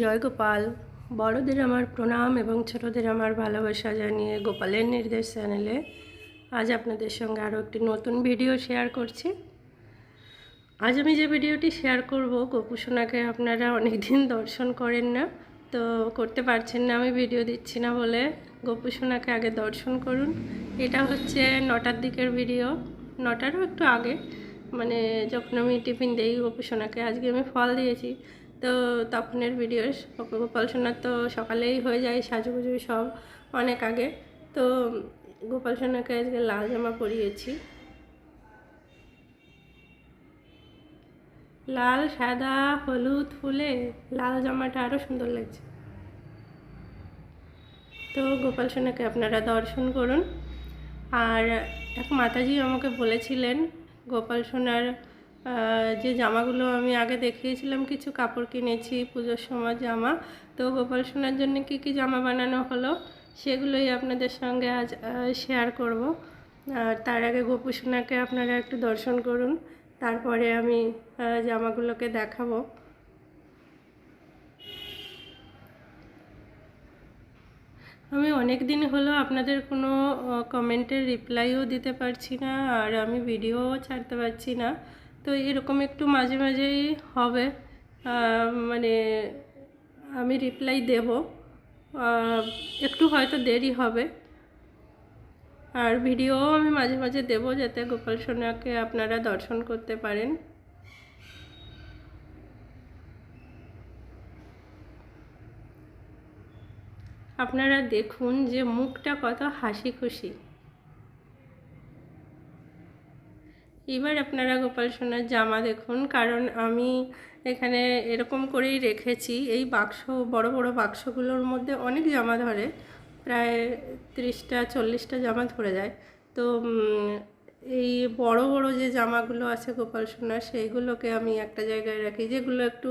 জয় গোপাল বড়দের আমার প্রণাম এবং ছোটদের আমার ভালোবাসা জানিয়ে গোপালের নির্দেশ চ্যানেলে আজ আপনাদের সঙ্গে আরও একটি নতুন ভিডিও শেয়ার করছি। আজ আমি যে ভিডিওটি শেয়ার করব গোপুসোনাকে আপনারা অনেক দিন দর্শন করেন না, তো করতে পারছেন না, আমি ভিডিও দিচ্ছি না বলে গোপুসোনাকে আগে দর্শন করুন। এটা হচ্ছে নটার দিকের ভিডিও নটারও একটু আগে মানে যখন আমি টিফিন দিই গোপুসোনাকে আজকে আমি ফল দিয়েছি। তো তখনের ভিডিও গোপাল সোনার তো সকালেই হয়ে যায় সাজুগুজু সব অনেক আগে। তো গোপাল সোনাকে আজকে লাল জামা পরিয়েছি। লাল, সাদা, হলুদ ফুলে লাল জামাটা আরও সুন্দর লাগছে। তো গোপাল সোনাকে আপনারা দর্শন করুন। আর এক মাতাজি আমাকে বলেছিলেন, গোপাল সোনার যে জামাগুলো আমি আগে দেখিয়েছিলাম, কিছু কাপড় কিনেছি, পুজোর সময় জামা। তো গোপাল সোনার জন্য কী কী জামা বানানো হলো, সেগুলোই আপনাদের সঙ্গে আজ শেয়ার করব। আর তার আগে গোপু সোনাকে আপনারা একটু দর্শন করুন, তারপরে আমি জামাগুলোকে দেখাবো। আমি অনেক দিন হলো আপনাদের কোনো কমেন্টের রিপ্লাইও দিতে পারছি না, আর আমি ভিডিওও ছাড়তে পারছি না। তো এরকম একটু মাঝে মাঝেই হবে। মানে আমি রিপ্লাই দেব। একটু হয়তো দেরি হবে। আর ভিডিও আমি মাঝে মাঝে দেব যাতে গোপাল সোনাকে আপনারা দর্শন করতে পারেন। আপনারা দেখুন যে মুখটা কত হাসি খুশি এবার আপনারা গোপাল সোনার জামা দেখুন, কারণ আমি এখানে এরকম করেই রেখেছি। এই বাক্স, বড় বড় বাক্সগুলোর মধ্যে অনেক জামা ধরে, প্রায় তিরিশটা, চল্লিশটা জামা ধরে যায়। তো এই বড় বড় যে জামাগুলো আছে গোপাল সোনার, সেইগুলোকে আমি একটা জায়গায় রাখি, যেগুলো একটু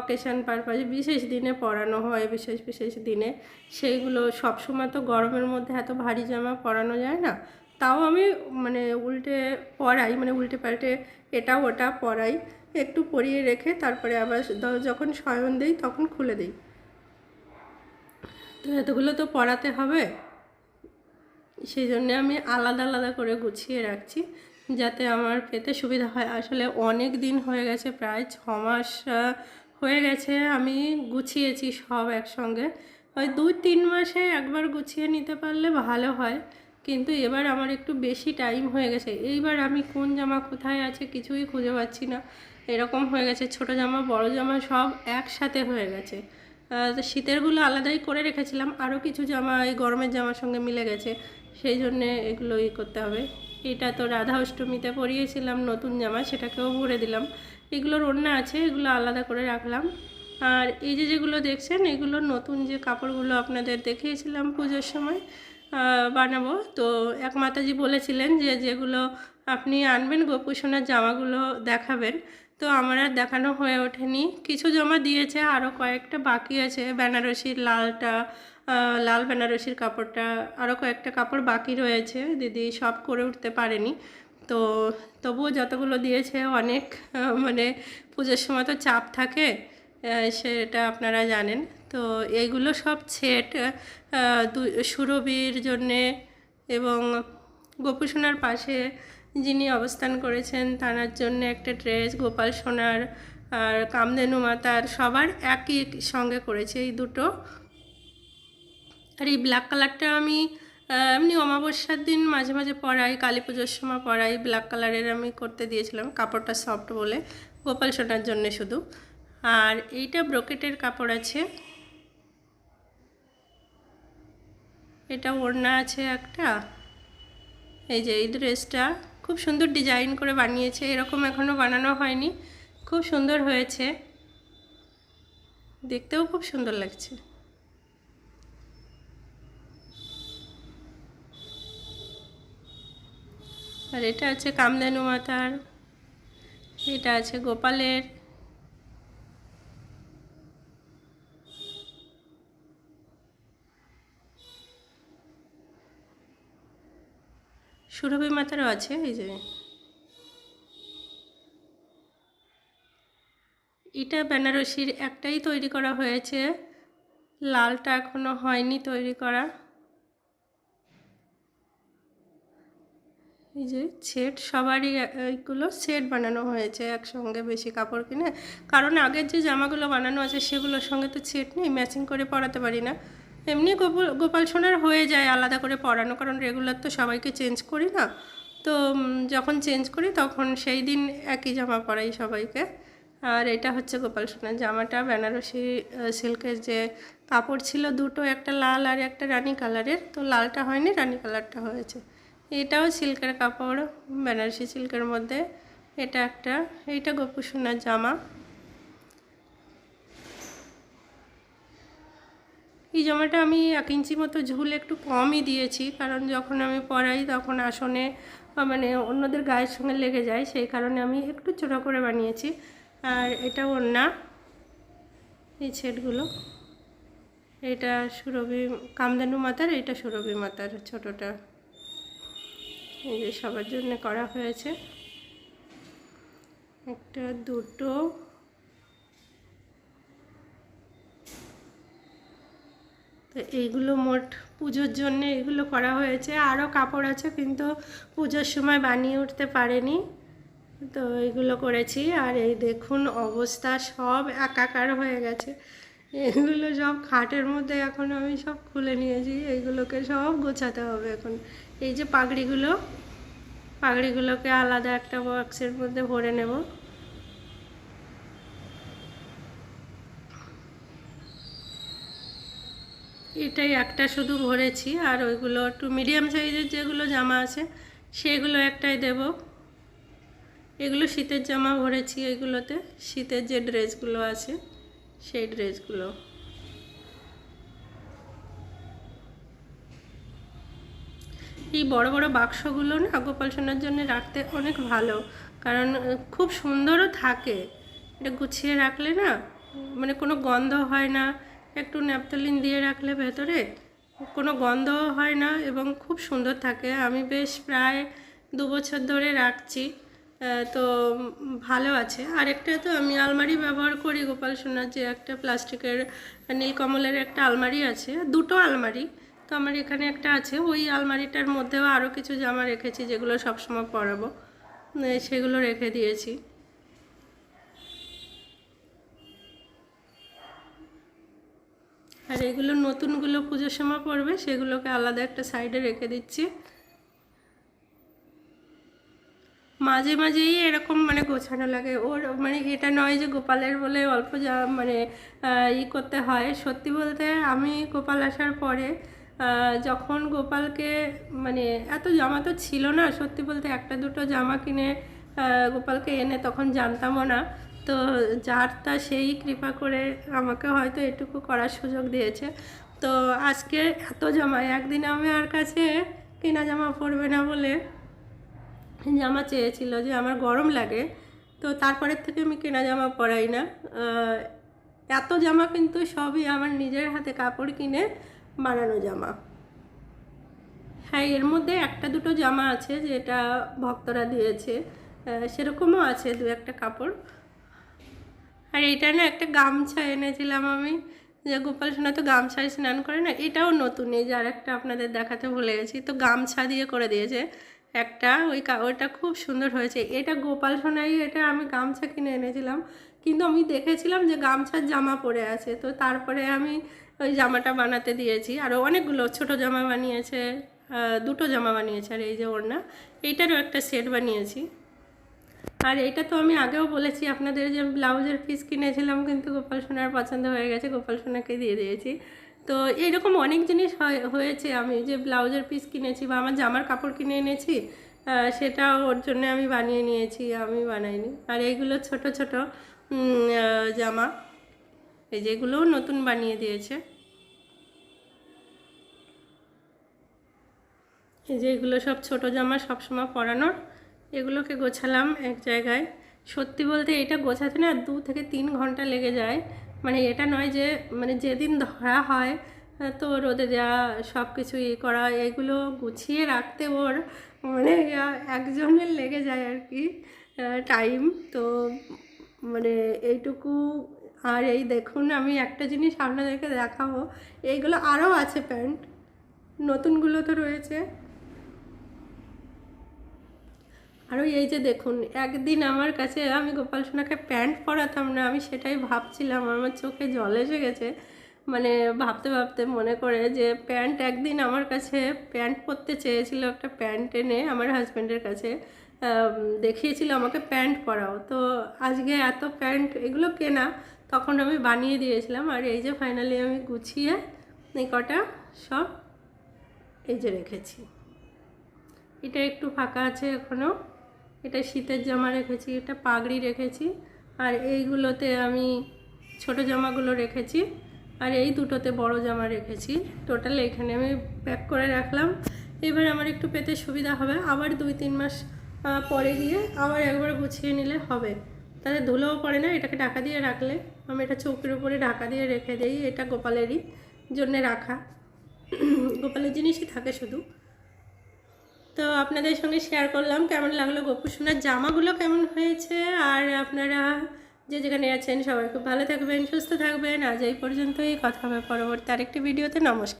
অকেশান পারপাসে বিশেষ দিনে পরানো হয়, বিশেষ বিশেষ দিনে। সেইগুলো সবসময় তো গরমের মধ্যে এত ভারী জামা পরানো যায় না। তাও আমি মানে উল্টে পরাই মানে উল্টে পাল্টে এটা ওটা পরাই একটু পরিয়ে রেখে তারপরে আবার যখন শয়ন দিই তখন খুলে দিই। তো এতগুলো তো পড়াতে হবে। সেই জন্যে আমি আলাদা আলাদা করে গুছিয়ে রাখছি যাতে আমার পেতে সুবিধা হয়। আসলে অনেক দিন হয়ে গেছে, প্রায় ছ মাস হয়ে গেছে আমি গুছিয়েছি সব একসঙ্গে। ওই দুই তিন মাসে একবার গুছিয়ে নিতে পারলে ভালো হয়। কিন্তু এবার আমার একটু বেশি টাইম হয়ে গেছে। এইবার আমি কোন জামা কোথায় আছে কিছুই খুঁজে পাচ্ছি না। এরকম হয়ে গেছে, ছোট জামা, বড় জামা সব একসাথে হয়ে গেছে। তো শীতেরগুলো আলাদাই করে রেখেছিলাম আরও কিছু জামা এই গরমের জামার সঙ্গে মিলে গেছে। সেই জন্যে এগুলো ই করতে হবে। এটা তো রাধা অষ্টমীতে পরিয়েছিলাম নতুন জামা, সেটাকেও ভরে দিলাম। এগুলোর ওড়না আছে, এগুলো আলাদা করে রাখলাম। আর এই যে যেগুলো দেখছেন, এগুলো নতুন যে কাপড়গুলো আপনাদের দেখিয়েছিলাম পুজোর সময় বানাবো। তো এক মাতাজি বলেছিলেন যে, যেগুলো আপনি আনবেন, গোপু জামাগুলো দেখাবেন। তো আমার আর দেখানো হয়ে ওঠেনি। কিছু জমা দিয়েছে আরও কয়েকটা বাকি আছে। বেনারসির লালটা লাল বেনারসির কাপড়টা আরও কয়েকটা কাপড় বাকি রয়েছে। দিদি সব করে উঠতে পারেনি। তো তবুও যতগুলো দিয়েছে, অনেক মানে পুজোর সময় তো চাপ থাকে। সেটা আপনারা জানেন। তো এইগুলো সব সেট সুরভির জন্যে এবং গোপু সোনার পাশে যিনি অবস্থান করেছেন তার জন্য একটা ড্রেস গোপাল সোনার আর কামধেনু মাতার সবার একই সঙ্গে করেছে এই দুটো। আর এই ব্ল্যাক কালারটা আমি এমনি অমাবস্যার দিন মাঝে মাঝে পরাই, কালী পুজোর সময় পরাই। ব্ল্যাক কালারের আমি করতে দিয়েছিলাম, কাপড়টা সফট বলে। গোপাল সোনার জন্য শুধু। আর এইটা ব্রোকেটের কাপড় আছে। এটা ওড়না আছে একটা। এই যে এই ড্রেসটা খুব সুন্দর ডিজাইন করে বানিয়েছে, এরকম এখনও বানানো হয়নি। খুব সুন্দর হয়েছে। দেখতেও খুব সুন্দর লাগছে। আর এটা আছে কামধেনু মাতার, এটা আছে গোপালের। সুরভি মাতারও আছে, এই যে। এটা বেনারসির একটাই তৈরি করা হয়েছে। লালটা এখনও হয়নি তৈরি করা। এই যে সেট, সবারই এইগুলো সেট বানানো হয়েছে একসঙ্গে বেশি কাপড় কিনে। কারণ আগের যে জামাগুলো বানানো আছে সেগুলোর সঙ্গে তো সেট নেই, ম্যাচিং করে পরাতে পারি না। এমনি গোপাল গোপাল সোনার হয়ে যায় আলাদা করে পরানো কারণ রেগুলার তো সবাইকে চেঞ্জ করি না। তো যখন চেঞ্জ করি তখন সেই দিন একই জামা পরাই সবাইকে। আর এটা হচ্ছে গোপাল সোনার জামাটা, বেনারসি সিল্কের যে কাপড় ছিল দুটো, একটা লাল আর একটা রানী কালারের। তো লালটা হয়নি, রানী কালারটা হয়েছে। এটাও সিল্কের কাপড়, বেনারসি সিল্কের মধ্যে। এটা একটা, এইটা গোপু সোনার জামা। এই জামাটা আমি এক ইঞ্চি মতো ঝুল একটু কমই দিয়েছি, কারণ যখন আমি পরাই তখন আসনে মানে অন্যদের গায়ের সঙ্গে লেগে যায়, সেই কারণে আমি একটু ছোটো করে বানিয়েছি। আর এটা ওড়না এই ছেটগুলো এটা সুরভি, কামদানু মাতার, এটা সুরভি মাতার ছোটোটা। এই যে সবার জন্য করা হয়েছে। একটা, দুটো এইগুলো মোট পুজোর জন্য এগুলো করা হয়েছে। আরও কাপড় আছে, কিন্তু পুজোর সময় বানিয়ে উঠতে পারেনি। তো এগুলো করেছি। আর এই দেখুন অবস্থা, সব একাকার হয়ে গেছে। এগুলো সব খাটের মধ্যে এখন আমি সব খুলে নিয়েছি। এইগুলোকে সব গোছাতে হবে এখন। এই যে পাগড়িগুলো, পাগড়িগুলোকে আলাদা একটা বক্সের মধ্যে ভরে নেব। এটাই একটা শুধু ভরেছি, আর ওইগুলো একটু মিডিয়াম সাইজের যেগুলো জামা আছে, সেগুলো একটাই দেব। এগুলো শীতের জামা ভরেছি এগুলোতে, শীতের যে ড্রেসগুলো আছে, সেই ড্রেসগুলো এই বড় বড় বাক্সগুলো না গোপাল সোনার জন্য রাখতে অনেক ভালো, কারণ খুব সুন্দরও থাকে। এটা গুছিয়ে রাখলে না মানে কোনো গন্ধ হয় না একটু ন্যাপথলিন দিয়ে রাখলে ভেতরে কোনো গন্ধও হয় না এবং খুব সুন্দর থাকে। আমি বেশ প্রায় দু বছর ধরে রাখছি তো ভালো আছে। আরেকটা তো আমি আলমারি ব্যবহার করি, গোপাল সোনার যে একটা প্লাস্টিকের নীলকমলের একটা আলমারি আছে, দুটো আলমারি। তো আমার এখানে একটা আছে, ওই আলমারিটার মধ্যেও আরও কিছু জামা রেখেছি যেগুলো সবসময় পরাবো। সেগুলো রেখে দিয়েছি। আর এগুলো নতুনগুলো পুজোর সময় পড়বে, সেগুলোকে আলাদা একটা সাইডে রেখে দিচ্ছি। মাঝে মাঝেই এরকম মানে গোছানো লাগে। ওর মানে এটা নয় যে গোপালের বলে অল্প যা মানে ই করতে হয়। সত্যি বলতে আমি গোপাল আসার পরে যখন গোপালকে মানে এত জামা তো ছিল না, সত্যি বলতে একটা দুটো জামা কিনে গোপালকে এনে তখন জানতামও না। তো যার তা সেই কৃপা করে আমাকে হয়তো এটুকু করার সুযোগ দিয়েছে। তো আজকে এত জামা একদিন আমি আর কাছে কেনা জামা পরবে না বলে জামা চেয়েছিল যে আমার গরম লাগে। তো তারপরের থেকে আমি কেনা জামা পরাই না। এত জামা কিন্তু সবই আমার নিজের হাতে কাপড় কিনে বানানো জামা। হ্যাঁ এর মধ্যে একটা দুটো জামা আছে যেটা ভক্তরা দিয়েছে। সেরকমও আছে দু একটা কাপড়। আর এটা না একটা গামছা এনেছিলাম আমি। যে গোপাল সোনা তো গামছায় স্নান করে না, এটাও নতুন, এই যে আর একটা আপনাদের দেখাতে ভুলে গেছি। তো গামছা দিয়ে করে দিয়েছে একটা, ওই ওইটা খুব সুন্দর হয়েছে। এটা গোপাল সোনাই, এটা আমি গামছা কিনে এনেছিলাম। কিন্তু আমি দেখেছিলাম যে গামছার জামা পরে আছে, তো তারপরে আমি ওই জামাটা বানাতে দিয়েছি। আরও অনেকগুলো ছোট জামা বানিয়েছে দুটো জামা বানিয়েছে আর এই যে ওড়না, এইটারও একটা সেট বানিয়েছি। আর এটা তো আমি আগেও বলেছি, আপনাদের যে ব্লাউজের পিস কিনেছিলাম কিন্তু গোপাল সোনার পছন্দ হয়ে গেছে, গোপাল সোনাকে দিয়ে দিয়েছি। তো এরকম অনেক জিনিস হয়- হয়েছে আমি যে ব্লাউজের পিস কিনেছি বা আমার জামার কাপড় কিনে এনেছি সেটা ওর জন্য আমি বানিয়ে নিয়েছি, আমি বানাইনি। আর এইগুলো ছোট ছোট জামা, এই যেগুলোও নতুন বানিয়ে দিয়েছে। এই যে এগুলো সব ছোট জামা সবসময় পরানোর। এগুলোকে গোছালাম এক জায়গায়। সত্যি বলতে এটা গোছাতে না দু থেকে তিন ঘণ্টা লেগে যায়। মানে এটা নয় যে মানে যেদিন ধরা হয় তো রোদে দেওয়া সব কিছু ই করা, এগুলো গুছিয়ে রাখতে ওর মানে একজনের লেগে যায় আর কি টাইম তো মানে এইটুকু, আর এই দেখুন আমি একটা জিনিস আপনাদেরকে দেখাবো। এইগুলো আরও আছে প্যান্ট, নতুনগুলো তো রয়েছে। আরও এই যে দেখুন, একদিন আমার কাছে আমি গোপাল সোনাকে প্যান্ট পরাতাম না, আমি সেটাই ভাবছিলাম, আমার চোখে জল এসে গেছে। মানে ভাবতে ভাবতে মনে করে যে প্যান্ট একদিন আমার কাছে প্যান্ট পরতে চেয়েছিল একটা প্যান্ট এনে আমার হাজব্যান্ডের কাছে দেখিয়েছিল আমাকে প্যান্ট পরাও। তো আজকে এত প্যান্ট, এগুলো কেনা, তখন আমি বানিয়ে দিয়েছিলাম আর এই যে ফাইনালি আমি গুছিয়ে এই কটা সব এই যে রেখেছি। এটা একটু ফাঁকা আছে এখনও এটা শীতের জামা রেখেছি, এটা পাগড়ি রেখেছি, আর এইগুলোতে আমি ছোট জামাগুলো রেখেছি, আর এই দুটোতে বড় জামা রেখেছি। টোটাল এখানে আমি প্যাক করে রাখলাম। এবার আমার একটু পেতে সুবিধা হবে, আবার দুই তিন মাস পরে গিয়ে আবার একবার গুছিয়ে নিলে হবে। তাতে ধুলোও পড়ে না, এটাকে ঢাকা দিয়ে রাখলে। আমি এটা চৌকির উপরে ঢাকা দিয়ে রেখে দিই, এটা গোপালেরই জন্যে রাখা। গোপালের জিনিসই থাকে শুধু। তো আপনাদের সঙ্গে শেয়ার করলাম, কেমন লাগল গোপু সোনার জামাগুলো, কেমন হয়েছে? আর আপনারা যে যেখানে আছেন সবাই খুব ভালো থাকবেন, সুস্থ থাকবেন। আজ এই পর্যন্তই, কথা হবে পরবর্তী আরেকটি ভিডিওতে নমস্কার।